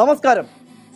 നമസ്കാരം.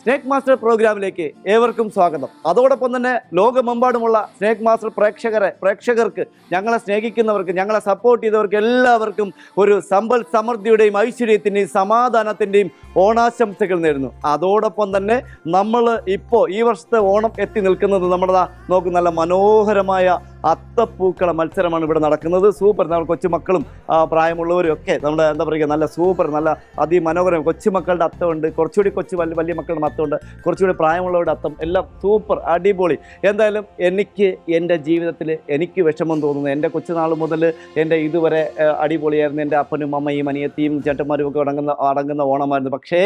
Snake master പ്രോഗ്രാമിലേക്ക് ഏവർക്കും സ്വാഗതം. അതോടൊപ്പം തന്നെ ലോകമെമ്പാടുമുള്ള സ്നേക് മാസ്റ്റർ പ്രേക്ഷകരെ പ്രേക്ഷകർക്ക് ഞങ്ങളെ സ്നേഹിക്കുന്നവർക്ക് ഞങ്ങളെ സപ്പോർട്ട് ചെയ്തവർക്ക് എല്ലാവർക്കും ഒരു സമ്പൽ സമൃദ്ധിയുടെയും ഐശ്വര്യത്തിന്റെയും സമാധാനത്തിന്റെയും ഓണാശംസകൾ നേരുന്നു. അതോടൊപ്പം തന്നെ നമ്മൾ ഇപ്പോൾ ഈ വർഷത്തെ ഓണം എത്തി നിൽക്കുന്നത് നമ്മുടെ നോക്കും നല്ല മനോഹരമായ അത്തപ്പൂക്കള മത്സരമാണ് ഇവിടെ നടക്കുന്നത്. സൂപ്പർ. നമ്മൾ കൊച്ചുമക്കളും പ്രായമുള്ളവരും ഒക്കെ നമ്മുടെ എന്താ പറയുക നല്ല സൂപ്പർ നല്ല അതിമനോഹരം കൊച്ചുമക്കളുടെ അത്തമുണ്ട്. കുറച്ചുകൂടി കൊച്ചു വലിയ വലിയ മക്കളുടെ അത്തമുണ്ട്. കുറച്ചുകൂടി പ്രായമുള്ളവരുടെ അത്തം. എല്ലാം സൂപ്പർ അടിപൊളി. എന്തായാലും എനിക്ക് എന്റെ ജീവിതത്തിൽ എനിക്ക് വിഷമം തോന്നുന്നു. എന്റെ കൊച്ചുനാൾ മുതൽ എന്റെ ഇതുവരെ അടിപൊളിയായിരുന്നു. എന്റെ അപ്പനും അമ്മയും അനിയത്തിയും ചേട്ടന്മാരും ഒക്കെ അടങ്ങുന്ന അടങ്ങുന്ന ഓണമായിരുന്നു. പക്ഷേ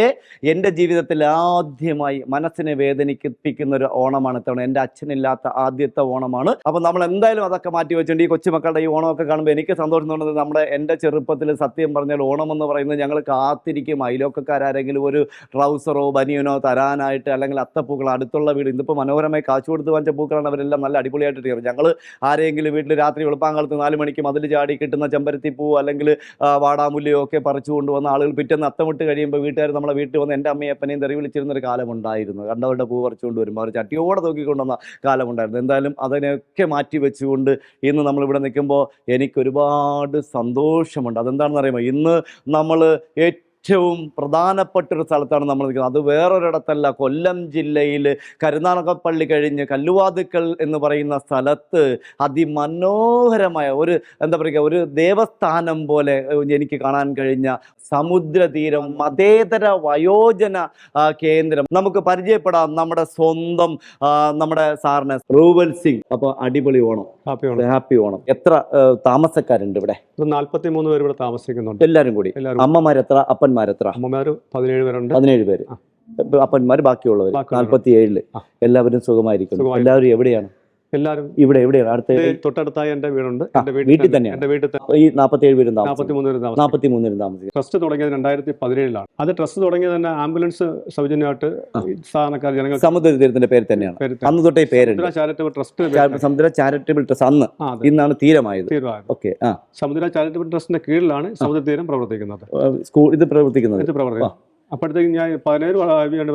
എന്റെ ജീവിതത്തിൽ ആദ്യമായി മനസ്സിനെ വേദനിപ്പിക്കുന്ന ഒരു ഓണമാണ് ഇത്തവണ. എന്റെ അച്ഛനില്ലാത്ത ആദ്യത്തെ ഓണമാണ്. അപ്പോൾ നമ്മൾ എന്തായാലും അതൊക്കെ മാറ്റി വെച്ചിട്ടുണ്ട്. ഈ കൊച്ചുമക്കളുടെ ഈ ഓണമൊക്കെ കാണുമ്പോൾ എനിക്ക് സന്തോഷം തോന്നുന്നത് നമ്മുടെ എന്റെ ചെറുപ്പത്തിൽ സത്യം പറഞ്ഞാൽ ഓണം എന്ന് പറയുന്നത് ഞങ്ങൾ കാത്തിരിക്കും. അയലോക്കക്കാരെങ്കിലും ഒരു ട്രൗസറോ ബനിയനോ തരാനായിട്ട് അല്ലെങ്കിൽ അത്തപ്പൂക്കൾ അടുത്തുള്ള വീട് ഇന്നിപ്പോൾ മനോഹരമായി കാശ് കൊടുത്ത് വാങ്ങിച്ച പൂക്കളാണ് അവരെല്ലാം നല്ല അടിപൊളിയായിട്ട് ചെയ്യും ഞങ്ങൾ ആരെങ്കിലും വീട്ടിൽ രാത്രി വെളുപ്പാങ്കാലത്ത് നാല് മണിക്ക് മതിൽ ചാടി കിട്ടുന്ന ചെമ്പരത്തി പൂ അല്ലെങ്കിൽ വാടാമുല്ലയോ ഒക്കെ പറിച്ചു കൊണ്ടുവന്ന ആളുകൾ പിറ്റേന്ന് അത്തമിട്ട് കഴിയുമ്പോൾ വീട്ടുകാർ നമ്മളെ വീട്ടിൽ വന്ന് എന്റെ അമ്മയും അപ്പനെയും തെറി വിളിച്ചിരുന്ന ഒരു കാലമുണ്ടായിരുന്നു കണ്ടവരുടെ പൂ പറിച്ചുകൊണ്ട് വരുമ്പോൾ അവർ ചട്ടിയോടെ തൂക്കിക്കൊണ്ടുവന്ന കാലമുണ്ടായിരുന്നു എന്തായാലും അതിനെയൊക്കെ മാറ്റി വെച്ചുകൊണ്ട് ഇന്ന് നമ്മളിവിടെ നിൽക്കുമ്പോൾ എനിക്കൊരുപാട് സന്തോഷമുണ്ട്. അതെന്താണെന്ന് അറിയുമോ ഇന്ന് നമ്മൾ ഏറ്റവും പ്രധാനപ്പെട്ട ഒരു സ്ഥലത്താണ് നമ്മൾ നിൽക്കുന്നത്. അത് വേറൊരിടത്തല്ല. കൊല്ലം ജില്ലയിൽ കരുനാഗപ്പള്ളി കഴിഞ്ഞ് കല്ലുവാതുക്കൽ എന്ന് പറയുന്ന സ്ഥലത്ത് അതിമനോഹരമായ ഒരു എന്താ പറയുക ഒരു ദേവസ്ഥാനം പോലെ എനിക്ക് കാണാൻ കഴിഞ്ഞ സമുദ്രതീരം മതേതര വയോജന കേന്ദ്രം. നമുക്ക് പരിചയപ്പെടാം നമ്മുടെ സ്വന്തം നമ്മുടെ സാറിന് റൂവൽ സിംഗ്. അപ്പോൾ അടിപൊളി ഓണം. ഹാപ്പി ഓണം. ഹാപ്പി ഓണം. എത്ര താമസക്കാരുണ്ട് ഇവിടെ? നാല്പത്തി മൂന്ന് പേര് ഇവിടെ താമസിക്കുന്നുണ്ട്. എല്ലാവരും കൂടി. എല്ലാവരും അപ്പന്മാരെത്ര അമ്മമാര് പതിനേഴ് പേരുണ്ട്. പതിനേഴ് പേര്. അപ്പന്മാർ ബാക്കിയുള്ളവർ. നാൽപ്പത്തി ഏഴിൽ എല്ലാവരും സുഖമായിരിക്കും സുഖമായിരിക്കുന്നു. എല്ലാവരും എവിടെയാണ്? എല്ലാവരും ഇവിടെ എവിടെയാണ്? അടുത്ത തൊട്ടടുത്തായി എന്റെ വീടുണ്ട്. എന്റെ വീട്ടിൽ തന്നെ-. എന്റെ വീട്ടിൽ ഈ നാപ്പത്തി ഏഴ് പേരും നാൽപ്പത്തി താമസിക്കും മൂന്ന് പേര് താമസിക്കും ട്രസ്റ്റ് തുടങ്ങിയത് രണ്ടായിരത്തി പതിനേഴിലാണ് അത് ട്രസ്റ്റ് തുടങ്ങിയത് തന്നെ ആംബുലൻസ് സൗജന്യമായിട്ട് സാധാരണക്കാർ ജനങ്ങൾ സമുദ്ര തീരത്തിന്റെ പേര് തന്നെയാണ്. അന്ന് തൊട്ടേ പേര് പേരുണ്ട് charitable trust Samudra charitable trust. അന്ന് ഇന്നാണ് തീരമായത്. ഓക്കെ സമുദ്ര ചാരിറ്റബിൾ ട്രസ്റ്റിന്റെ കീഴിലാണ് സമുദ്ര തീരം പ്രവർത്തിക്കുന്നത്. സ്കൂൾ ഇത് പ്രവർത്തിക്കുന്നത്. ഇത് പ്രവർത്തിക്കുന്നത്. അപ്പോഴത്തേക്ക് ഞാൻ പതിനേഴ്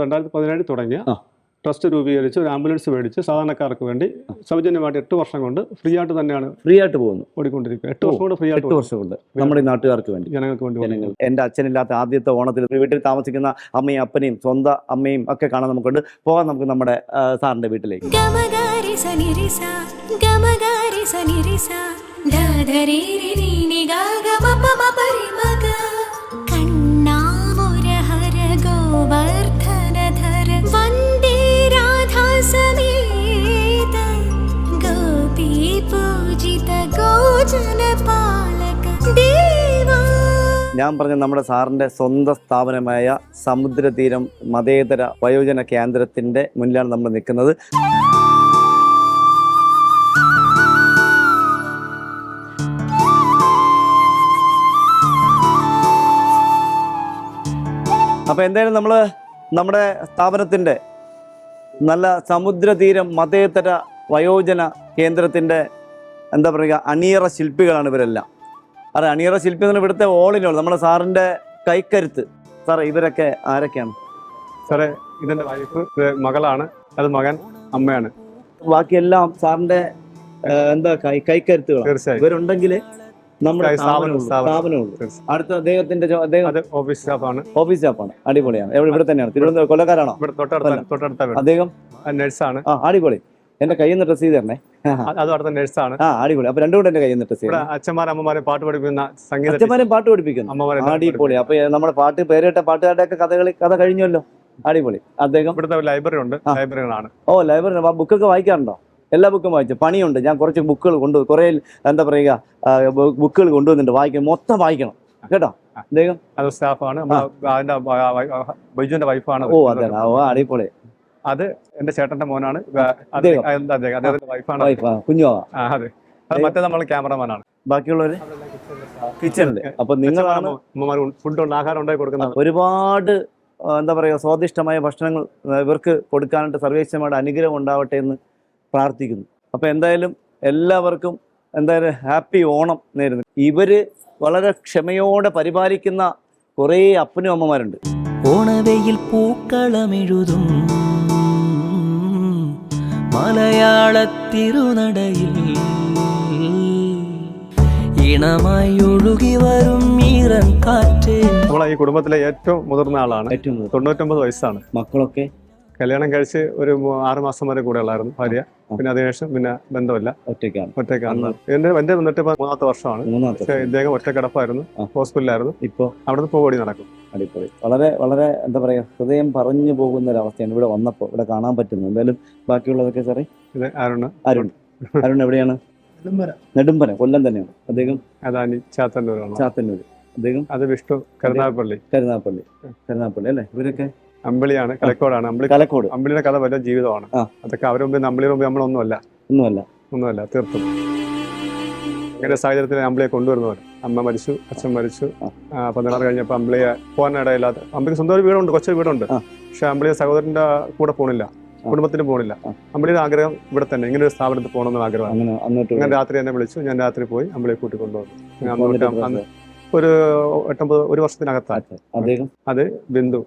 രണ്ടായിരത്തി പതിനേഴ് തുടങ്ങിയ. ട്രസ്റ്റ് രൂപീകരിച്ച് ഒരു ആംബുലൻസ് മേടിച്ച് സാധാരണക്കാർക്ക് വേണ്ടി സൗജന്യമായിട്ട് എട്ട് വർഷം കൊണ്ട് ഫ്രീ ആയിട്ട് തന്നെയാണ് ഫ്രീ ആയിട്ട് പോകുന്നു. ഓടിക്കൊണ്ടിരിക്കുക എട്ട് വർഷം കൊണ്ട് ഫ്രീ ആയിട്ട് എട്ട് വർഷം കൊണ്ട് നമ്മുടെ ഈ നാട്ടുകാർക്ക് വേണ്ടി. ജനങ്ങൾക്ക് വേണ്ടി എന്റെ എന്റെ അച്ഛനില്ലാത്ത ആദ്യത്തെ ഓണത്തിൽ വീട്ടിൽ താമസിക്കുന്ന അമ്മയും അപ്പനെയും സ്വന്തം അമ്മയും ഒക്കെ കാണാൻ നമുക്കുണ്ട്. പോകാൻ നമുക്ക് നമ്മുടെ സാറിന്റെ വീട്ടിലേക്ക്. ഗമഗാരി സനിരിസ ഗമഗാരി സനിരിസ ഞാൻ പറഞ്ഞ നമ്മുടെ സാറിന്റെ സ്വന്തം സ്ഥാപനമായ സമുദ്രതീരം മതേതര വയോജന കേന്ദ്രത്തിന്റെ മുന്നിലാണ് നമ്മൾ നിൽക്കുന്നത്. അപ്പൊ എന്തായാലും നമ്മൾ നമ്മുടെ സ്ഥാപനത്തിന്റെ നല്ല സമുദ്രതീരം മതേതര വയോജന കേന്ദ്രത്തിന്റെ എന്താ പറയുക അണിയറ ശില്പികളാണ് ഇവരെല്ലാം. അതെ അണിയറ ശില്പി എന്ന് ഇവിടുത്തെ ഓളിനോൾ നമ്മുടെ സാറിന്റെ കൈക്കരുത്ത്. സാറേ ഇവരൊക്കെ ആരൊക്കെയാണ്? സാറേ ഇതിന്റെ വൈഫ് മകളാണ് അത് മകൻ അമ്മയാണ്. ബാക്കിയെല്ലാം സാറിന്റെ എന്താ കൈ തീർച്ചയായും. ഇവരുണ്ടെങ്കിൽ നമ്മുടെ സ്ഥാപനമുള്ളൂ. അടുത്ത അദ്ദേഹത്തിന്റെ ഓഫീസ് സ്റ്റാഫാണ്. ഓഫീസ് സ്റ്റാഫാണ്. അടിപൊളിയാണ്. ഇവിടെ തന്നെയാണ്. തിരുവനന്തപുരം കൊല്ലക്കാരാണോ? തൊട്ടടുത്ത അദ്ദേഹം? നഴ്സാണ്. അടിപൊളി. എന്റെ കയ്യിൽ നിന്ന് ഡ്രസ് ചെയ്ത് തരണേ അത് അടുത്ത നഴ്സാണ് ആ അടിപൊളി. അപ്പൊ രണ്ടും കൂടെ എന്റെ കയ്യിൽ നിന്ന് ഡ്രസ് ചെയ്യണം. അച്ഛന്മാരും അമ്മമാരും പാട്ട് പഠിപ്പിക്കുന്ന സംഗീത അച്ഛന്മാരും പാട്ട് പഠിപ്പിക്കുന്നു. അടിപൊളി. അപ്പൊ നമ്മുടെ പാട്ട് പേരിട്ട പാട്ടുകാരുടെ ഒക്കെ കഥകളി കഥ കഴിഞ്ഞല്ലോ അടിപൊളി. അദ്ദേഹം ഇവിടുത്തെ ലൈബ്രറി ഉണ്ട്. ലൈബ്രറികളാണ് ഓ ലൈബ്രറി ആ ബുക്കൊക്കെ വായിക്കാറുണ്ടോ? എല്ലാ ബുക്കും വായിച്ചു. പണിയുണ്ട്. ഞാൻ കുറച്ച് ബുക്കുകൾ കൊണ്ടു കുറേ എന്താ പറയുക ബുക്കുകൾ കൊണ്ടുവന്നിട്ടുണ്ട് വായിക്കണം മൊത്തം വായിക്കണം. കേട്ടോ? അദ്ദേഹം സ്റ്റാഫാണ് ബൈജുവിന്റെ വൈഫാണ് ഓ അതെ ഓ അടിപൊളി. അത് എന്റെ ചേട്ടന്റെ മോനാണ്. അദ്ദേഹത്തിന്റെ വൈഫാണ് കുഞ്ഞു? അതെ. അത് മറ്റേ നമ്മൾ ക്യാമറമാനാണ്. ബാക്കിയുള്ളവര്? കിച്ചണിൽ. അപ്പൊ നിങ്ങളാണ് അമ്മമാർ ഫുഡ് ഉണ്ട് ആഹാരം ഉണ്ടാക്കി കൊടുക്കുന്നത്. ഒരുപാട് എന്താ പറയുക സ്വാദിഷ്ടമായ ഭക്ഷണങ്ങൾ ഇവർക്ക് കൊടുക്കാനായിട്ട് സർവേശ്വരയുടെ അനുഗ്രഹം ഉണ്ടാവട്ടെ എന്ന് പ്രാർത്ഥിക്കുന്നു. അപ്പോൾ എന്തായാലും എല്ലാവർക്കും എന്തായാലും ഹാപ്പി ഓണം നേരുന്നു. ഇവർ വളരെ ക്ഷമയോടെ പരിപാലിക്കുന്ന കുറേ അപ്പനും അമ്മമാരുണ്ട്. ഓണവെയിൽ പൂക്കളമെഴുതും. മലയാള തിരുനടയിൽ ഇണമായി ഒഴുകി വരും ഈറൻ കാറ്റ്. നമ്മളെ ഈ കുടുംബത്തിലെ ഏറ്റവും മുതിർന്ന ആളാണ്. ഏറ്റവും തൊണ്ണൂറ്റൊമ്പത് വയസ്സാണ്. മക്കളൊക്കെ? കല്യാണം കഴിച്ച് ഒരു മൂ- ആറ് മാസം വരെ കൂടെ ഉള്ളായിരുന്നു ഭാര്യ. പിന്നെ അതിനുശേഷം പിന്നെ ബന്ധമില്ല. ഒറ്റയ്ക്കാണ്. ഒറ്റയ്ക്കാണ്. എന്റെ എന്റെ വന്നിട്ട് ഇപ്പൊ മൂന്നാമത്തെ വർഷമാണ്. മൂന്നാമത്തെ പക്ഷേ ഇദ്ദേഹം ഒറ്റക്കിടപ്പായിരുന്നു. ആ. ഇപ്പൊ ഇപ്പോ? അവിടുന്ന് പോകടി നടക്കും. അടിപൊളി. വളരെ വളരെ എന്താ പറയുക ഹൃദയം പറഞ്ഞു പോകുന്ന ഒരു അവസ്ഥയാണ് ഇവിടെ വന്നപ്പോൾ ഇവിടെ കാണാൻ പറ്റുന്നത്. എന്തായാലും ബാക്കിയുള്ളതൊക്കെ സാറേ? ഇത് ആരുണ് അരുൺ. അരുൺ എവിടെയാണ്? നെടുമ്പന കൊല്ലം തന്നെയാണ്. അദ്ദേഹം അതാനി ചാത്തന്നൂരാണ്. ചാത്തന്നൂർ അദ്ദേഹം അത് വിഷ്ണു കരുനാഗപ്പള്ളി. കരുനാപ്പള്ളി കരുനാപ്പള്ളി അല്ലേ? ഇവരൊക്കെ അമ്പിളിയാണ് കലക്കോടാണ്. അമ്പിളി കലക്കോട്. അമ്പിളിയുടെ കഥ വല്ല ജീവിതമാണ്. അതൊക്കെ അവരുടെ മുമ്പ് അമ്പിളിയുടെ മുമ്പ് നമ്മളൊന്നുമല്ല. ഒന്നുമല്ല. ഒന്നുമല്ല തീർത്തും. അങ്ങനെ സാഹചര്യത്തിൽ അമ്പിളിയെ കൊണ്ടുവരുന്നവർ അമ്മ മരിച്ചു അച്ഛൻ മരിച്ചു. പതിനാറ് കഴിഞ്ഞപ്പോൾ അമ്പിളിയെ പോകാനിടയില്ലാതെ അമ്പിളിക്ക് സ്വന്തം ഒരു വീടുണ്ട് കൊച്ചു വീടുണ്ട്. പക്ഷെ അമ്പിളിയെ സഹോദരന്റെ കൂടെ പോണില്ല. കുടുംബത്തിന് പോണില്ല. അമ്പിളിയുടെ ആഗ്രഹം ഇവിടെ തന്നെ ഇങ്ങനെ ഒരു സ്ഥാപനത്തിൽ പോകണമെന്ന് ആഗ്രഹമാണ്. അങ്ങനെ രാത്രി എന്നെ വിളിച്ചു ഞാൻ രാത്രി പോയി അമ്പിളിയെ കൂട്ടി കൊണ്ടുവന്നു ഞാൻ അന്ന് വന്നിട്ട് തൊട്ട് ഒരു എട്ടൊമ്പത് ഒരു വർഷത്തിനകത്താണ്. അത്. ബിന്ദു.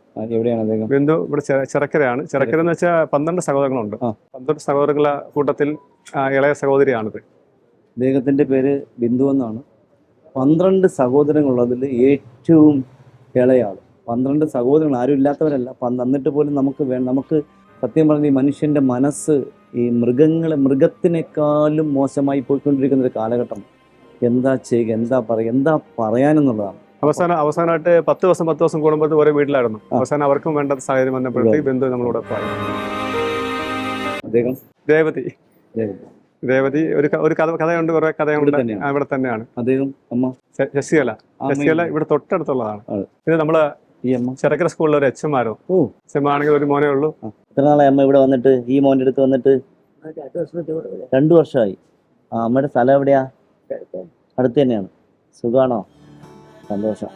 ബിന്ദു ഇവിടെ ചിറക്കരയാണ്. ചിറക്കര എന്ന് വെച്ചാൽ പന്ത്രണ്ട് സഹോദരങ്ങളുണ്ട്. പന്ത്രണ്ട് സഹോദരങ്ങളുടെ കൂട്ടത്തിൽ ഇളയ സഹോദരിയാണിത്. അദ്ദേഹത്തിന്റെ പേര് ബിന്ദു എന്നാണ്. പന്ത്രണ്ട് സഹോദരങ്ങളുള്ളതിൽ ഏറ്റവും ഇളയാൾ. പന്ത്രണ്ട് സഹോദരങ്ങൾ ആരും ഇല്ലാത്തവരല്ല എന്നിട്ട് പോലും നമുക്ക് വേ നമുക്ക് സത്യം പറഞ്ഞ ഈ മനുഷ്യന്റെ മനസ്സ് ഈ മൃഗങ്ങളെ മൃഗത്തിനേക്കാളും മോശമായി പോയിക്കൊണ്ടിരിക്കുന്ന ഒരു കാലഘട്ടം. എന്താ ചെയ്യുക എന്താ പറയുക എന്താ പറയാനെന്നുള്ളതാണ്. അവസാന അവസാനമായിട്ട് പത്ത് ദിവസം പത്ത് ദിവസം കൂടുമ്പോൾ ഒരേ വീട്ടിലായിരുന്നു. അവസാനം അവർക്കും വേണ്ട സാഹചര്യം വന്നപ്പോഴത്തേക്ക് ബന്ധു നമ്മളോട് പോയി അദ്ദേഹം? ദേവതി. ദേവതി. ദേവതി ഒരു ഒരു കഥ കഥയുണ്ട് കുറെ കഥയുണ്ട്. ഇവിടെ തന്നെയാണ്. അദ്ദേഹം അമ്മ. ശശികല. ശശികല ഇവിടെ തൊട്ടടുത്തുള്ളതാണ്. പിന്നെ നമ്മൾ ചെറുക്കര സ്കൂളിലെ ഒരു അച്ഛന്മാരോ അച്ഛന്മാണെങ്കിൽ ഒരു മോനേ ഉള്ളൂ. ഇത്ര നാളെ അമ്മ ഇവിടെ വന്നിട്ട്? ഈ മോന്റെ അടുത്ത് വന്നിട്ട്? രണ്ടു വർഷമായി. ആ അമ്മയുടെ സ്ഥലം എവിടെയാ? അടുത്ത് തന്നെയാണ്. സുഖാണോ? സന്തോഷം.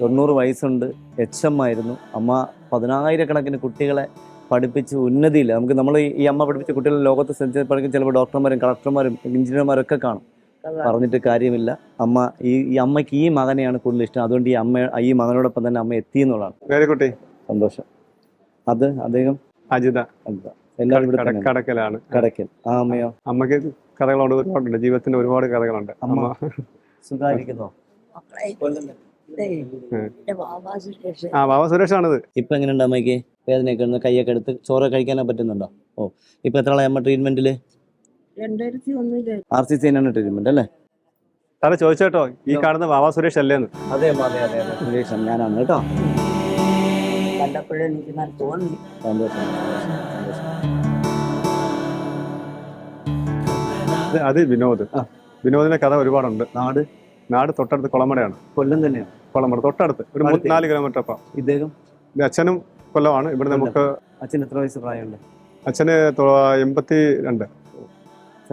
തൊണ്ണൂറ് വയസ്സുണ്ട്. എച്ച് എം ആയിരുന്നു അമ്മ പതിനായിരക്കണക്കിന് കുട്ടികളെ പഠിപ്പിച്ച് ഉന്നതിയിൽ നമുക്ക് നമ്മൾ ഈ അമ്മ പഠിപ്പിച്ച കുട്ടികളെ ലോകത്ത് പഠിക്കുന്ന പഠിക്കും ചിലപ്പോൾ ഡോക്ടർമാരും കളക്ടർമാരും എഞ്ചിനീയർമാരും ഒക്കെ കാണും പറഞ്ഞിട്ട് കാര്യമില്ല. അമ്മ ഈ ഈ അമ്മയ്ക്ക് ഈ മകനെയാണ് കൂടുതൽ ഇഷ്ടം. അതുകൊണ്ട് ഈ അമ്മ ഈ മകനോടൊപ്പം തന്നെ അമ്മ എത്തി എന്നുള്ളതാണ്. കുട്ടി? സന്തോഷം. അത് അദ്ദേഹം? അജിത. അജിത. എല്ലാവരും കടക്കലാണ്. കടക്കൽ. ആ അമ്മയോ? അമ്മയ്ക്ക് കഥകളുണ്ട് ഒരുപാടുണ്ട്. ജീവിതത്തിന്റെ ഒരുപാട് കഥകളുണ്ട്. അമ്മ. അമ്മ. സുഖായിരിക്കുന്നോ ആ ബാബ സുരേഷാണിത്. ഇപ്പൊ എങ്ങനെയുണ്ട് അമ്മയ്ക്ക്? വേദനയൊക്കെ ഉണ്ട് കൈയൊക്കെ എടുത്ത് ചോറ് കഴിക്കാനോ പറ്റുന്നുണ്ടോ? ഓ ഇപ്പൊ എത്ര ആളെ അമ്മ ട്രീറ്റ്മെന്റിൽ ആർ സി സി തന്നെയാണ് ട്രീറ്റ്മെന്റ് അല്ലേ? സാറേ ചോദിച്ചേട്ടോ ഈ കാണുന്ന ബാബ സുരേഷ് അല്ലേന്ന് അതെ അതെ അതെ. സുരേഷ് ഞാനാണ് കേട്ടോ. കണ്ടപ്പോഴേ എനിക്ക് തോന്നി. സന്തോഷം. അത് വിനോദ്. വിനോദിന്റെ കഥ ഒരുപാടുണ്ട്. നാട്? നാട് തൊട്ടടുത്ത് കുളമടയാണ്. കൊല്ലം തന്നെയാണ്. കുളമട തൊട്ടടുത്ത് ഒരു. നാല് കിലോമീറ്റർ അപ്പം ഇദ്ദേഹം? അച്ഛനും കൊല്ലമാണ്. ഇവിടെ നമുക്ക് അച്ഛൻ എത്ര വയസ്സ് പ്രായമുണ്ട്? അച്ഛന് എൺപത്തി രണ്ട്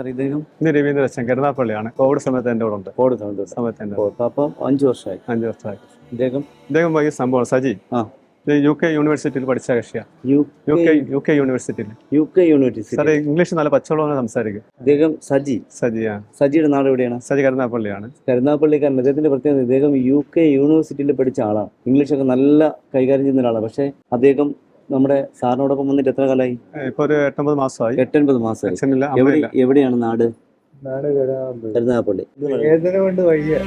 ഇദ്ദേഹം? രവീന്ദ്ര അച്ഛൻ കരുനാപ്പള്ളിയാണ് കോവിഡ് സമയത്ത് എന്റെ കൂടെ ഉണ്ട്. കോവിഡ് സമയത്ത് സമയത്ത് അപ്പം അഞ്ചു വർഷമായി. അഞ്ച് വർഷമായി. ഇദ്ദേഹം? ഇദ്ദേഹം സംഭവം സജി. ആ. യു കെ യൂണിവേഴ്സിറ്റിയിൽ പഠിച്ച കക്ഷിയാണ് യു കെ യു കെ യൂണിവേഴ്സിറ്റിയിൽ യു കെ യൂണിവേഴ്സിറ്റി സാറേ ഇംഗ്ലീഷ് നല്ല പച്ചവളം സംസാരിക്കും. അദ്ദേഹം സജി. സജിയാ സജിയുടെ നാട് എവിടെയാണ്? സജി കരുനാപ്പള്ളിയാണ് കരുനാപ്പള്ളിക്കാരൻ അദ്ദേഹത്തിന്റെ പ്രത്യേകത ഇദ്ദേഹം യു കെ യൂണിവേഴ്സിറ്റിയിൽ പഠിച്ച ആളാണ്. ഇംഗ്ലീഷൊക്കെ നല്ല കൈകാര്യം ചെയ്യുന്ന ഒരാളാണ്. പക്ഷേ അദ്ദേഹം നമ്മുടെ സാറിനോടൊപ്പം വന്നിട്ട് എത്ര കാലമായി? ഇപ്പൊ ഒരു എട്ടൊമ്പത് മാസമായി. എട്ടൊൻപത് മാസമായി. അമ്മയില്ല. എവിടെയാണ് നാട്? കരുനാപ്പള്ളി വേദന കൊണ്ട് വയ്യ?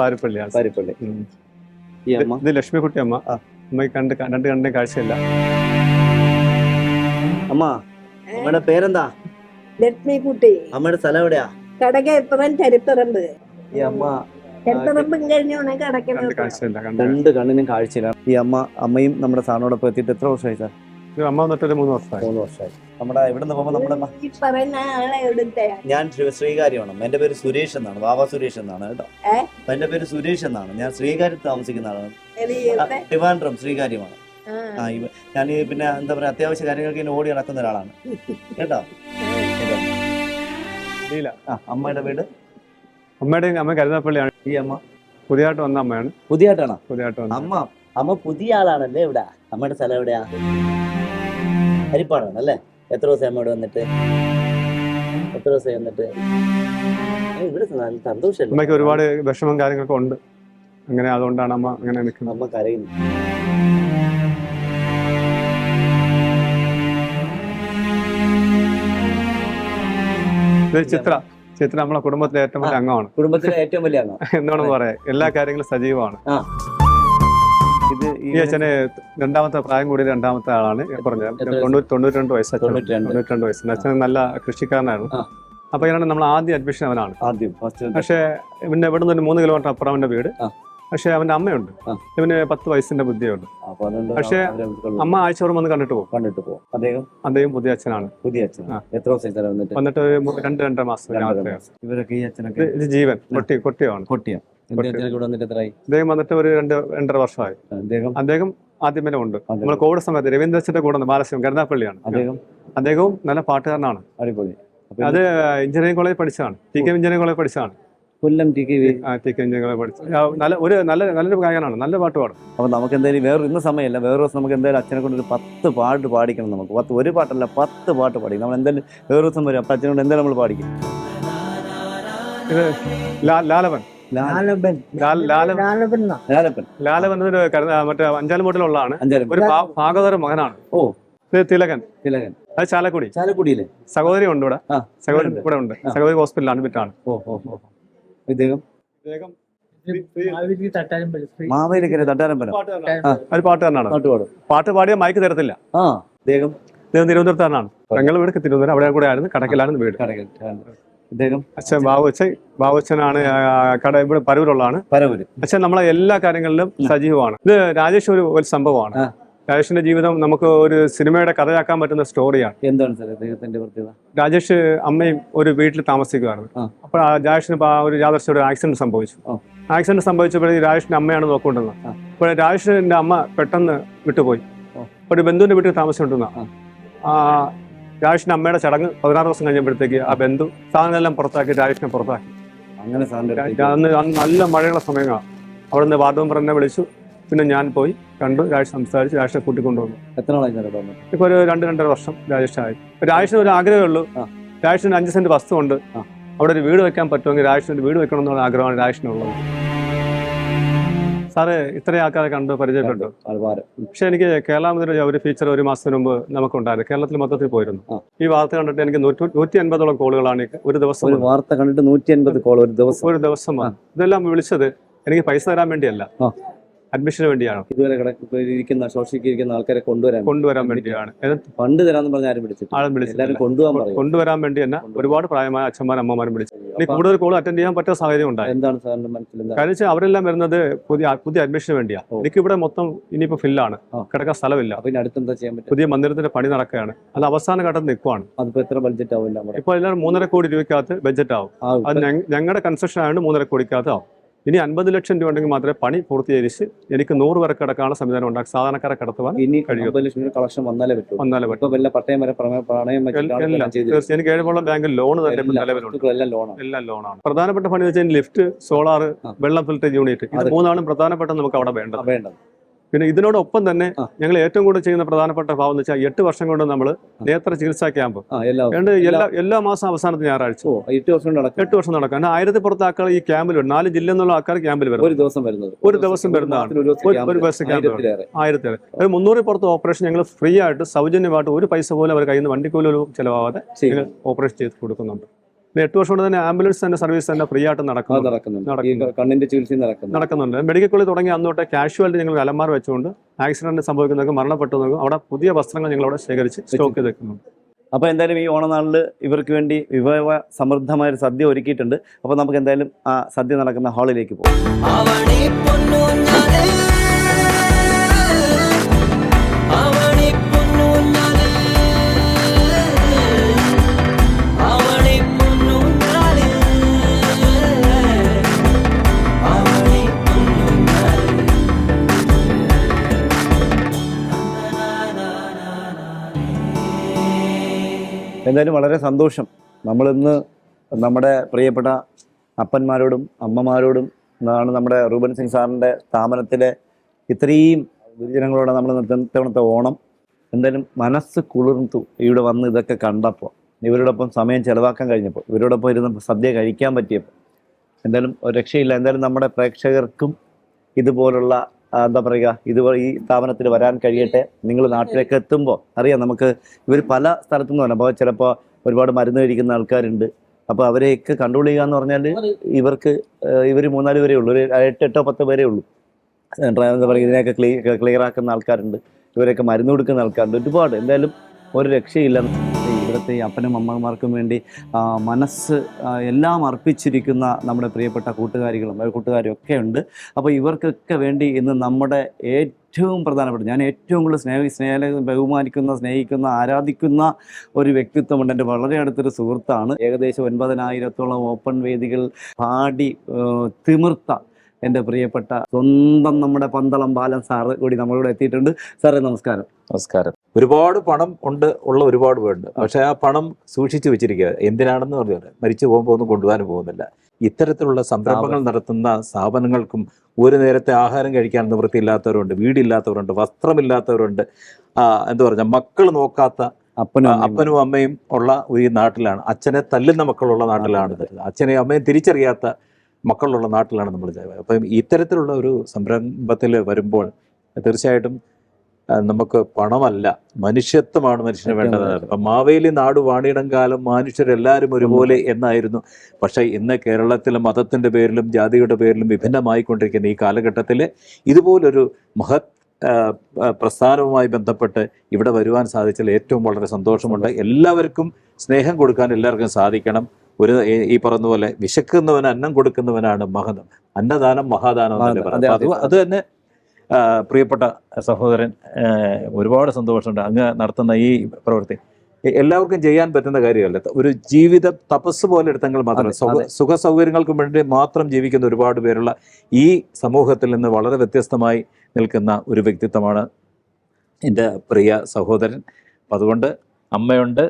പാരിപ്പള്ളിയാണ് പാരിപ്പള്ളി. ഈ അമ്മ? ഇത് ലക്ഷ്മിക്കുട്ടി അമ്മ. ആ. കണ്ട് രണ്ട് കണ്ടേ കാഴ്ചയില്ല. അമ്മ അമ്മയുടെ പേരെന്താ? ലക്ഷ്മിക്കുട്ടി അമ്മയുടെ സ്ഥലം എവിടെയാ? കടക ചരിത്തറമ്പ് ഈ അമ്മ രണ്ട് കണ്ണിനും കാഴ്ചയില്ല. ഈ അമ്മ അമ്മയും നമ്മുടെ സാറിനോടൊപ്പം എത്തിയിട്ട് എത്ര വർഷമായി സാർ? അമ്മ വന്നിട്ട് മൂന്ന് വർഷമായി. മൂന്ന് വർഷമായി. നമ്മുടെ ഇവിടുന്ന് പോകുമ്പോൾ നമ്മുടെ മ- ഈ പറയുന്ന ആളെ എവിടുത്തെ? ഞാൻ ശ്രീ- ശ്രീകാര്യമാണ്. എന്റെ പേര് സുരേഷ് എന്നാണ്. ബാബാ സുരേഷ് എന്നാണ് കേട്ടോ. ഏ? അപ്പൊ എന്റെ പേര് സുരേഷ് എന്നാണ്. ഞാൻ ശ്രീകാര്യത്ത് താമസിക്കുന്ന ആളാണ്. ആ, ട്രിവാൻഡ്രം ശ്രീകാര്യമാണ്. ആ, ആ ഇവ ഞാൻ ഈ പിന്നെ എന്താ പറയാ അത്യാവശ്യ കാര്യങ്ങൾക്ക് ഇങ്ങനെ ഓടി നടക്കുന്ന ഒരാളാണ്. കേട്ടോ? ലീല. ആ അമ്മയുടെ വീട്? അമ്മയുടെ അമ്മ കരുനാപ്പള്ളിയാണ് ഈ അമ്മ? പുതിയതായിട്ട് വന്ന അമ്മയാണ്. പുതിയതായിട്ടാണോ പുതിയതായിട്ട് വന്ന അമ്മ അമ്മ പുതിയ ആളാണല്ലേ ഇവിടെ? അമ്മയുടെ സ്ഥലം എവിടെയാ? ഹരിപ്പാടാണ് അല്ലേ? എത്ര ദിവസം അമ്മ ഇവിടെ വന്നിട്ട്? എത്ര ദിവസം വന്നിട്ട്? ഇവിടെ നല്ല സന്തോഷമല്ലേ? അമ്മയ്ക്ക് ഒരുപാട് വിഷമം കാര്യങ്ങളൊക്കെ ഉണ്ട്. അങ്ങനെ അതുകൊണ്ടാണ് അമ്മ അങ്ങനെ നിൽക്കുന്നത്. അമ്മ കരയുന്നു. ചിത്ര. ചിത്ര നമ്മളെ കുടുംബത്തിലെ ഏറ്റവും വലിയ അംഗമാണ്. കുടുംബത്തിലെ ഏറ്റവും വലിയ അംഗം. എന്താണെന്ന് പറയാ. എല്ലാ കാര്യങ്ങളും സജീവമാണ്. ഇത് ഈ അച്ഛന് രണ്ടാമത്തെ പ്രായം കൂടിയ രണ്ടാമത്തെ ആളാണ്. പറഞ്ഞത്? തൊണ്ണൂറ്റി രണ്ട് വയസ്സ്? തൊണ്ണൂറ്റി രണ്ട് വയസ്സ് അച്ഛൻ. നല്ല കൃഷിക്കാരനാണ്. അപ്പൊ ഇങ്ങനെ നമ്മൾ ആദ്യം അഡ്മിഷൻ അവനാണ്. ആദ്യം പക്ഷേ പിന്നെ ഇവിടെ നിന്ന് ഒരു മൂന്ന് കിലോമീറ്റർ അപ്പുറം അവന്റെ വീട്. പക്ഷേ അവന്റെ അമ്മയുണ്ട്. ഇവന് പത്ത് വയസ്സിന്റെ ബുദ്ധിയുണ്ട്. പക്ഷെ അമ്മ ആഴ്ചവറും വന്ന് കണ്ടിട്ട് പോകും. കണ്ടിട്ട് പോകും. അദ്ദേഹം? അദ്ദേഹം പുതിയ അച്ഛനാണ്. പുതിയ അച്ഛൻ. എത്ര വന്നിട്ട്? വന്നിട്ട് രണ്ട് രണ്ടര മാസം. ഇവരൊക്കെ ഈ അച്ഛനൊക്കെ ഇത് ജീവൻ. കൊട്ടി കൊട്ടിയാണ് കൊട്ടിയ. അദ്ദേഹം വന്നിട്ട് ഒരു രണ്ട് രണ്ടര വർഷമായി. അദ്ദേഹം? അദ്ദേഹം ആദ്യമേ ഉണ്ട്. നമ്മൾ കോവിഡ് സമയത്ത് രവീന്ദ്രച്ചന്റെ കൂടെ ബാലശിവം കരുനാപ്പള്ളിയാണ് അദ്ദേഹം? അദ്ദേഹവും നല്ല പാട്ടുകാരനാണ്. അടിപൊളി. അത് എഞ്ചിനീയറിംഗ് കോളേജ് പഠിച്ചതാണ്. ടി കെ എഞ്ചിനീയറിംഗ് കോളേജ് പഠിച്ചതാണ്. Kollam T K V. ആ, ടി കെ എഞ്ചിനീയറിംഗ് കോളേജ് നല്ല ഒരു നല്ല നല്ലൊരു ഗായകനാണ്. നല്ല പാട്ട് പാടും. അപ്പൊ നമുക്ക് എന്തായാലും വേറെ ഇന്ന് സമയമല്ല. വേറെ ദിവസം നമുക്ക് എന്തായാലും അച്ഛനെ കൊണ്ട് ഒരു പത്ത് പാട്ട് പാടിക്കണം നമുക്ക്. പത്ത് ഒരു പാട്ടല്ല പത്ത് പാട്ട് പാടിക്കണം. നമ്മൾ എന്തായാലും വേറെ ദിവസം വരും. അപ്പൊ അച്ഛനോട് എന്തായാലും നമ്മൾ പാടിക്കും. ഇത് ലാലവൻ. ലാലപ്പൻ ലാലവൻ. എന്നൊരു കരുന- മറ്റേ അഞ്ചാലുമൂട്ടിലുള്ളതാണ് അഞ്ചാലും ഒരു ഭാഗവതര മകനാണ്. ഓ. തിലകൻ. തിലകൻ. അത് ചാലക്കുടി. ചാലക്കുടിയിലെ. സഹോദരി ഉണ്ട് ഇവിടെ സഹോദരി ഉണ്ട്. ഇവിടെ ഉണ്ട് സഹോദരി ഹോസ്പിറ്റലാണ് അഡ്മിറ്റാണ് ഓ ഓ ഓ ഇദ്ദേഹം? മാവേലിക്കര തട്ടാരമ്പലം. ഒരു പാട്ടുകാരനാണ്. പാട്ട് പാടും പാട്ട് പാടിയ മയക്ക് തരത്തില്ല. ആ. ഇദ്ദേഹം? ഞങ്ങൾ വീട് തിരുവനന്തപുരം. അവിടെ കൂടെ ആയിരുന്നു. കടക്കിലാണ് വീട്. ഇദ്ദേഹം? അച്ഛൻ ബാബുച്ച ബാബുച്ചനാണ് കട ഇവിടെ പരവൂരുള്ളതാണ്. പരവൂര്. അച്ഛൻ നമ്മളെ എല്ലാ കാര്യങ്ങളിലും സജീവമാണ്. ഇത് രാജേഷ് ഒരു ഒരു സംഭവമാണ്. രാജേഷിന്റെ ജീവിതം നമുക്ക് ഒരു സിനിമയുടെ കഥയാക്കാൻ പറ്റുന്ന സ്റ്റോറിയാണ് എന്താണ് സാർ അദ്ദേഹത്തിന്റെ പ്രത്യേകത? രാജേഷ് അമ്മയും ഒരു വീട്ടിൽ താമസിക്കുകയായിരുന്നു. അപ്പോൾ രാജേഷിന് ആ ഒരു യാദർശ്യ ഒരു ആക്സിഡന്റ് സംഭവിച്ചു. ആക്സിഡന്റ് സംഭവിച്ചപ്പോഴേ രാജേഷിന്റെ അമ്മയാണ് നോക്കൊണ്ടിരുന്നത്. അപ്പോൾ രാജേഷിന്റെ അമ്മ പെട്ടെന്ന് വിട്ടുപോയി. ഒരു ബന്ധുവിന്റെ വീട്ടിൽ താമസിച്ചുകൊണ്ടിരുന്ന. രാജേഷിന്റെ അമ്മയുടെ ചടങ്ങ് പതിനാറ് ദിവസം കഴിഞ്ഞപ്പോഴത്തേക്ക് ആ ബന്ധു സാധനങ്ങളെല്ലാം പുറത്താക്കി രാജേഷിനെ പുറത്താക്കി. അങ്ങനെ അന്ന് നല്ല മഴയുള്ള സമയങ്ങളാണ്. അവിടെ നിന്ന് വാർഡ് മെമ്പർ എന്നെ വിളിച്ചു. പിന്നെ ഞാൻ പോയി കണ്ടു രാജേഷ് സംസാരിച്ച് രാജേഷിനെ കൂട്ടിക്കൊണ്ടുവന്നു. എത്ര നാളായി ഇപ്പൊ ഒരു രണ്ട് രണ്ടര വർഷം രാജേഷായി രാജേഷിന് ഒരു ആഗ്രഹമേ ഉള്ളൂ. ആ. രാജേഷിന് അഞ്ച് സെന്റ് വസ്തു ഉണ്ട് അവിടെ ഒരു വീട് വെക്കാൻ പറ്റുമെങ്കിൽ രാജേഷിന് ഒരു വീട് വെക്കണം എന്നുള്ള ആഗ്രഹമാണ് രാജേഷിനുള്ളത്. സാറ് ഇത്രയും ആൾക്കാരെ കണ്ടു പരിചയപ്പെട്ടു. പക്ഷെ എനിക്ക് കേരള മുതൽ ഒരു ഫീച്ചർ ഒരു മാസത്തിന് മുമ്പ് നമുക്കുണ്ടായിരുന്നു. കേരളത്തിൽ മൊത്തത്തിൽ പോയിരുന്നു. ഈ വാർത്ത കണ്ടിട്ട് എനിക്ക് നൂറ്റി അൻപതോളം കോളുകളാണ് ഒരു ദിവസം വാർത്ത കണ്ടിട്ട് നൂറ്റി അൻപത് കോൾ ഒരു ദിവസം. ഒരു ദിവസം. ഇതെല്ലാം വിളിച്ചത് എനിക്ക് പൈസ തരാൻ വേണ്ടിയല്ല. അഡ്മിഷന് വേണ്ടിയാണ്? ഇതുവരെ ഇരിക്കുന്ന ശോഷിക്ക് ഇരിക്കുന്ന ആൾക്കാരെ കൊണ്ടുവരാൻ കൊണ്ടുവരാൻ വേണ്ടിയാണ്. പണ്ട് ഫണ്ട് തരാന്ന് പറഞ്ഞ ആരും വിളിച്ചു ആളും കൊണ്ടുപോകാൻ കൊണ്ടുവരാൻ വേണ്ടി തന്നെ ഒരുപാട് പ്രായമായ അച്ഛന്മാരും അമ്മമാരും വിളിച്ചു. ഇനി കൂടുതൽ കോൾ അറ്റൻഡ് ചെയ്യാൻ പറ്റുന്ന സാഹചര്യം ഉണ്ടായി. എന്താണ് സാറിന്റെ മനസ്സിൽ കാരണം വെച്ചാൽ അവരെല്ലാം വരുന്നത് പുതിയ പുതിയ അഡ്മിഷന് വേണ്ടിയാ. ഓ. എനിക്ക് ഇവിടെ മൊത്തം ഇനിയിപ്പോ ഫില്ലാണ്. കിടക്കാൻ സ്ഥലമില്ല. അടുത്തെന്താ ചെയ്യാൻ പറ്റും പുതിയ മന്ദിരത്തിന്റെ പണി നടക്കുകയാണ്. അത് അവസാന ഘട്ടം നിൽക്കുവാണ്. അതിപ്പോ എത്ര ബഡ്ജറ്റ് ആവില്ല ഇപ്പൊ എല്ലാവരും മൂന്നര കോടി രൂപയ്ക്കകത്ത് ബഡ്ജറ്റ് ആവും. അത് ഞങ്ങളുടെ കൺസ്ട്രക്ഷൻ ആയതുകൊണ്ട് മൂന്നര കോടിക്കകത്ത് ആവും. ഇനി അൻപത് ലക്ഷം രൂപ ഉണ്ടെങ്കിൽ മാത്രമേ പണി പൂർത്തീകരിച്ച് എനിക്ക് നൂറ് പേർക്ക് കിടക്കാനുള്ള സംവിധാനം ഉണ്ടാക്കി സാധാരണക്കാരെ കടത്തുവാൻ ഇനി കഴിയും. കളക്ഷൻ വന്നാലേ പറ്റൂ വന്നാലേ പറ്റും. ഇപ്പൊ വല്ല പട്ടയം വരെ. എനിക്ക് ഏഴുപോളം ബാങ്കിൽ ലോൺ തന്നെ നിലവിലുണ്ട്. എല്ലാം ലോണാണ് പ്രധാനപ്പെട്ട പണി വെച്ചാൽ ലിഫ്റ്റ് സോളാർ വെള്ളം ഫിൽറ്റർ യൂണിറ്റ് ഇത് മൂന്നാണ് പ്രധാനപ്പെട്ട നമുക്ക് അവിടെ വേണ്ടത്. വേണ്ടത്. പിന്നെ ഇതിനോടൊപ്പം തന്നെ. ഞങ്ങൾ ഏറ്റവും കൂടുതൽ ചെയ്യുന്ന പ്രധാനപ്പെട്ട ഭാവം എന്ന് വെച്ചാൽ എട്ട് വർഷം കൊണ്ട് നമ്മൾ നേത്ര ചികിത്സാ ക്യാമ്പ്. രണ്ട് എല്ലാ എല്ലാ മാസം അവസാനത്തെ ഞായറാഴ്ച. എട്ട് വർഷം നടക്കും. എട്ട് വർഷം നടക്കും. കാരണം ആയിരത്തി പുറത്ത് ആൾക്കാർ ഈ ക്യാമ്പിൽ വരും. നാല് ജില്ല എന്നുള്ള ആൾക്കാർ ക്യാമ്പിൽ വരും. ഒരു ദിവസം വരുന്നത്. ഒരു ദിവസം വരുന്നതാണ്. ഒരു ബസ് ക്യാമ്പ് ആയിരത്തിലേറെ. ആയിരത്തി ഒരു മുന്നൂറ് പുറത്ത് ഓപ്പറേഷൻ ഞങ്ങൾ ഫ്രീ ആയിട്ട് സൗജന്യമായിട്ട് ഒരു പൈസ പോലും അവർ കയ്യിൽ നിന്ന് വണ്ടിക്കൂലും ചിലവാകാതെ ഓപ്പറേഷൻ ചെയ്ത് കൊടുക്കുന്നുണ്ട്. പിന്നെ എട്ട് വർഷം കൊണ്ട് തന്നെ ആംബുലൻസ് തന്നെ സർവീസ് തന്നെ ഫ്രീ ആയിട്ട് നടക്കുന്നു നടക്കുന്നുണ്ട്. കണ്ണിന്റെ ചികിത്സ നടക്കുന്നു നടക്കുന്നുണ്ട്. മെഡിക്കൽ കോളേജ് തുടങ്ങി അന്ന് തൊട്ടേ കാഷ്വാലിറ്റി ഞങ്ങൾ അലമാർ വെച്ചുകൊണ്ട് ആക്സിഡന്റ് സംഭവിക്കുന്നവർക്ക് മരണപ്പെട്ടവർക്ക് അവിടെ പുതിയ വസ്ത്രങ്ങൾ ഞങ്ങൾ അവിടെ ശേഖരിച്ച് സ്റ്റോക്ക് ചെയ്ത് വെക്കുന്നുണ്ട് അപ്പോൾ എന്തായാലും ഈ ഓണനാളിൽ ഇവർക്ക് വേണ്ടി വിഭവ സമൃദ്ധമായ ഒരു സദ്യ ഒരുക്കിയിട്ടുണ്ട്. അപ്പോൾ നമുക്ക് എന്തായാലും ആ സദ്യ നടക്കുന്ന ഹാളിലേക്ക് പോകാം. എന്തായാലും വളരെ സന്തോഷം. നമ്മളിന്ന് നമ്മുടെ പ്രിയപ്പെട്ട അപ്പന്മാരോടും അമ്മമാരോടും എന്നാണ് നമ്മുടെ റൂബൻ സിംഗ് സാറിന്റെ സ്ഥാപനത്തിലെ ഇത്രയും ഗുരുജനങ്ങളോട് നമ്മൾ നിർത്തണത്തെ ഓണം. എന്തായാലും മനസ്സ് കുളിർത്തു ഇവിടെ വന്ന് ഇതൊക്കെ കണ്ടപ്പോൾ ഇവരോടൊപ്പം സമയം ചിലവാക്കാൻ കഴിഞ്ഞപ്പോൾ ഇവരോടൊപ്പം ഇരുന്ന് സദ്യ കഴിക്കാൻ പറ്റിയപ്പോൾ എന്തായാലും രക്ഷയില്ല. എന്തായാലും നമ്മുടെ പ്രേക്ഷകർക്കും ഇതുപോലുള്ള എന്താ പറയുക ഇത് ഈ സ്ഥാപനത്തിൽ വരാൻ കഴിയട്ടെ. നിങ്ങൾ നാട്ടിലേക്ക് എത്തുമ്പോൾ അറിയാം നമുക്ക് ഇവർ പല സ്ഥലത്തു നിന്ന് അപ്പോൾ ചിലപ്പോൾ ഒരുപാട് മരുന്ന് കഴിക്കുന്ന ആൾക്കാരുണ്ട്. അപ്പോൾ അവരെയൊക്കെ കൺട്രോൾ ചെയ്യുക എന്ന് പറഞ്ഞാൽ ഇവർക്ക് ഇവർ മൂന്നാൽ പേരേ ഉള്ളൂ. ഒരു എട്ട് എട്ടോ പത്തോ പേരേ ഉള്ളൂ. എന്താ പറയുക ഇതിനെയൊക്കെ ക്ലിയർ ക്ലിയർ ആക്കുന്ന ആൾക്കാരുണ്ട്. ഇവരൊക്കെ മരുന്ന് കൊടുക്കുന്ന ആൾക്കാരുണ്ട്. ഒരുപാട്. എന്തായാലും ഒരു രക്ഷയില്ല ഇവിടുത്തെ ഈ അപ്പനും അമ്മമാർക്കും വേണ്ടി മനസ്സ് എല്ലാം അർപ്പിച്ചിരിക്കുന്ന നമ്മുടെ പ്രിയപ്പെട്ട കൂട്ടുകാരികളും കൂട്ടുകാരും ഒക്കെ ഉണ്ട്. അപ്പോൾ ഇവർക്കൊക്കെ വേണ്ടി ഇന്ന് നമ്മുടെ ഏറ്റവും പ്രധാനപ്പെട്ട ഞാൻ ഏറ്റവും കൂടുതൽ സ്നേഹ സ്നേഹ ബഹുമാനിക്കുന്ന സ്നേഹിക്കുന്ന ആരാധിക്കുന്ന ഒരു വ്യക്തിത്വമുണ്ട്. എന്റെ വളരെ അടുത്തൊരു സുഹൃത്താണ്. ഏകദേശം ഒൻപതിനായിരത്തോളം ഓപ്പൺ വേദികൾ പാടി തിമിർത്ത എന്റെ പ്രിയപ്പെട്ട സ്വന്തം നമ്മുടെ പന്തളം ബാലൻ സാറ് കൂടി നമ്മളിവിടെ എത്തിയിട്ടുണ്ട്. സാറേ നമസ്കാരം. നമസ്കാരം. ഒരുപാട് പണം ഉണ്ട് ഉള്ള ഒരുപാട് പേരുണ്ട്. പക്ഷേ ആ പണം സൂക്ഷിച്ചു വെച്ചിരിക്കുക. എന്തിനാണെന്ന് പറഞ്ഞാൽ മരിച്ചു പോകുമ്പോൾ ഒന്നും കൊണ്ടുപോകാൻ പോകുന്നില്ല. ഇത്തരത്തിലുള്ള സംരംഭങ്ങൾ നടത്തുന്ന സ്ഥാപനങ്ങൾക്കും ഒരു നേരത്തെ ആഹാരം കഴിക്കാൻ നിവൃത്തിയില്ലാത്തവരുണ്ട് വീടില്ലാത്തവരുണ്ട് വസ്ത്രമില്ലാത്തവരുണ്ട്. എന്താ പറഞ്ഞ മക്കൾ നോക്കാത്ത അപ്പനും. അപ്പനും അമ്മയും ഉള്ള ഒരു നാട്ടിലാണ്. അച്ഛനെ തല്ലുന്ന മക്കളുള്ള നാട്ടിലാണ്. അച്ഛനെയും അമ്മയും തിരിച്ചറിയാത്ത മക്കളുള്ള നാട്ടിലാണ് നമ്മൾ അപ്പം ഇത്തരത്തിലുള്ള ഒരു സംരംഭത്തിൽ വരുമ്പോൾ തീർച്ചയായിട്ടും നമുക്ക് പണമല്ല മനുഷ്യത്വമാണ് മനുഷ്യന് വേണ്ടത്. അപ്പം മാവേലി നാട് വാണിയിടം കാലം മനുഷ്യരെല്ലാവരും ഒരുപോലെ എന്നായിരുന്നു. പക്ഷേ ഇന്ന് കേരളത്തിൽ മതത്തിന്റെ പേരിലും ജാതിയുടെ പേരിലും വിഭിന്നമായിക്കൊണ്ടിരിക്കുന്ന ഈ കാലഘട്ടത്തിൽ ഇതുപോലൊരു മഹത് പ്രസ്ഥാനവുമായി ബന്ധപ്പെട്ട് ഇവിടെ വരുവാൻ സാധിച്ചാൽ ഏറ്റവും വളരെ സന്തോഷമുണ്ട്. എല്ലാവർക്കും സ്നേഹം കൊടുക്കാൻ എല്ലാവർക്കും സാധിക്കണം. ഒരു ഈ- പറഞ്ഞ പോലെ വിശക്കുന്നവന് അന്നം കൊടുക്കുന്നവനാണ് മഹതം അന്നദാനം മഹാദാനം അതെ, തന്നെ പ്രിയപ്പെട്ട സഹോദരൻ ഒരുപാട് സന്തോഷമുണ്ട് അങ്ങ് നടത്തുന്ന ഈ പ്രവൃത്തി. എല്ലാവർക്കും ചെയ്യാൻ പറ്റുന്ന കാര്യമല്ല. ഒരു ജീവിത തപസ് പോലെ എടുത്തെങ്കിൽ മാത്രം സുഖ. സൗകര്യങ്ങൾക്ക് വേണ്ടി മാത്രം ജീവിക്കുന്ന ഒരുപാട് പേരുള്ള ഈ സമൂഹത്തിൽ നിന്ന് വളരെ വ്യത്യസ്തമായി നിൽക്കുന്ന ഒരു വ്യക്തിത്വമാണ് എന്റെ പ്രിയ സഹോദരൻ. അപ്പം അതുകൊണ്ട് അമ്മയുണ്ട്.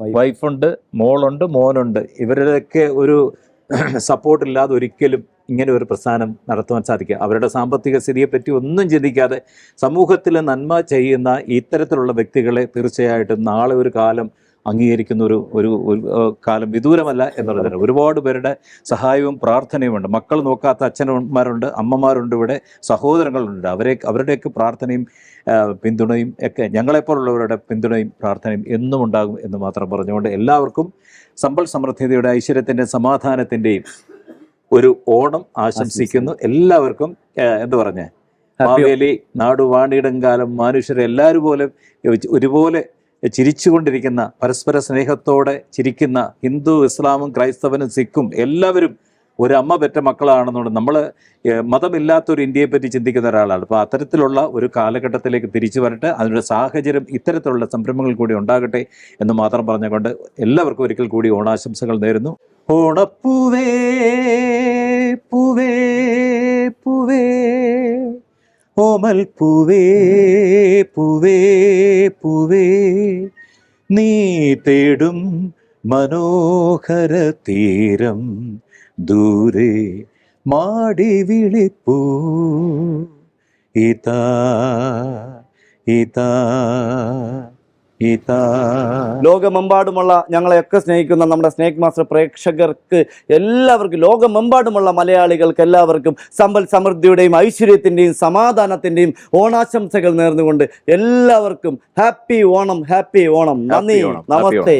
വൈഫുണ്ട് മോളുണ്ട് മോനുണ്ട്. ഇവരുടെയൊക്കെ ഒരു സപ്പോർട്ട് ഇല്ലാതെ ഒരിക്കലും ഇങ്ങനെ ഒരു പ്രസ്ഥാനം നടത്തുവാൻ സാധിക്കുക. അവരുടെ സാമ്പത്തിക സ്ഥിതിയെപ്പറ്റി ഒന്നും ചിന്തിക്കാതെ സമൂഹത്തിൽ നന്മ ചെയ്യുന്ന ഇത്തരത്തിലുള്ള വ്യക്തികളെ തീർച്ചയായിട്ടും നാളെ ഒരു കാലം അംഗീകരിക്കുന്ന ഒരു ഒരു കാലം വിദൂരമല്ല എന്നുള്ളതാണ് ഒരുപാട് പേരുടെ സഹായവും പ്രാർത്ഥനയുമുണ്ട് മക്കൾ നോക്കാത്ത അച്ഛനന്മാരുണ്ട് അമ്മമാരുണ്ട് ഇവിടെ സഹോദരങ്ങളുണ്ട്. അവരെ അവരുടെയൊക്കെ പ്രാർത്ഥനയും പിന്തുണയും ഒക്കെ ഞങ്ങളെപ്പോലുള്ളവരുടെ പിന്തുണയും പ്രാർത്ഥനയും എന്നും ഉണ്ടാകും എന്ന് മാത്രം പറഞ്ഞുകൊണ്ട് എല്ലാവർക്കും സമ്പൽ സമൃദ്ധിയുടെ ഐശ്വര്യത്തിന്റെയും സമാധാനത്തിന്റെയും ഒരു ഓണം ആശംസിക്കുന്നു. എല്ലാവർക്കും എന്ത് പറഞ്ഞേ? മാവേലി നാടുവാണിയിടം കാലം മനുഷ്യരെ എല്ലാവരും പോലെ ഒരുപോലെ ചിരിച്ചുകൊണ്ടിരിക്കുന്ന പരസ്പര സ്നേഹത്തോടെ ചിരിക്കുന്ന ഹിന്ദു ഇസ്ലാമും ക്രൈസ്തവനും സിഖും എല്ലാവരും ഒരു അമ്മ പെറ്റ മക്കളാണെന്നുണ്ട്. നമ്മൾ മതമില്ലാത്തൊരു ഇന്ത്യയെ പറ്റി ചിന്തിക്കുന്ന ഒരാളാണ്. അപ്പോൾ അത്തരത്തിലുള്ള ഒരു കാലഘട്ടത്തിലേക്ക് തിരിച്ചു വരട്ടെ. അതിനുള്ള സാഹചര്യം ഇത്തരത്തിലുള്ള സംരംഭങ്ങൾ കൂടി ഉണ്ടാകട്ടെ എന്ന് മാത്രം പറഞ്ഞുകൊണ്ട് എല്ലാവർക്കും ഒരിക്കൽ കൂടി ഓണാശംസകൾ നേരുന്നു. ഓണപ്പൂവേ പൂവേ പൂവേ ഓമൽ പൂവേ പൂവേ. പൂവേ നീ തേടും മനോഹര തീരം ദൂരെ മാടി വിളിപ്പൂ. ഇതാ ഇതാ. ലോകമെമ്പാടുമുള്ള ഞങ്ങളെയൊക്കെ സ്നേഹിക്കുന്ന നമ്മുടെ സ്നേക് മാസ്റ്റർ പ്രേക്ഷകർക്ക് എല്ലാവർക്കും ലോകമെമ്പാടുമുള്ള മലയാളികൾക്ക് എല്ലാവർക്കും സമ്പൽ സമൃദ്ധിയുടെയും ഐശ്വര്യത്തിന്റെയും സമാധാനത്തിന്റെയും ഓണാശംസകൾ നേർന്നുകൊണ്ട് എല്ലാവർക്കും ഹാപ്പി ഓണം ഹാപ്പി ഓണം. നന്ദി. നമസ്തേ.